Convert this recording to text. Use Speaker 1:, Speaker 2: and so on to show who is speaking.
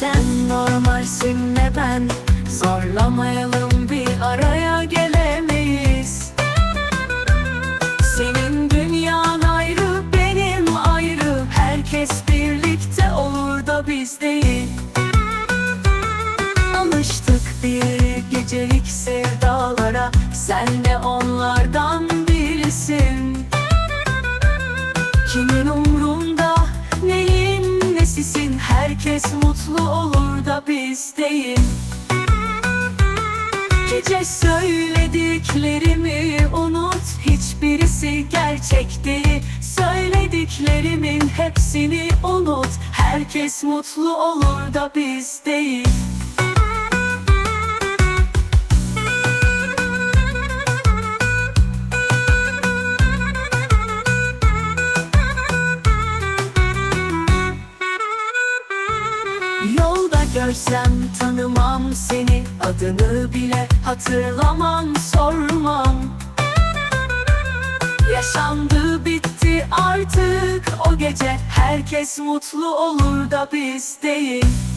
Speaker 1: sen Zorlamayalım bir araya gelemeyiz. Senin dünyan ayrı benim ayrı Herkes birlikte olur da biz değil. Alıştık bir gecelik sevdalara Sen de onlardan birisin. Kimin nesisin Herkes mutlu olur da biz değil. Gece söylediklerimi unut Hiçbirisi gerçek değil. Söylediklerimin hepsini unut Herkes mutlu olur da biz değil görsem tanımam seni Adını bile hatırlamam sormam. Yaşandı bitti artık o gece Herkes mutlu olur da biz değil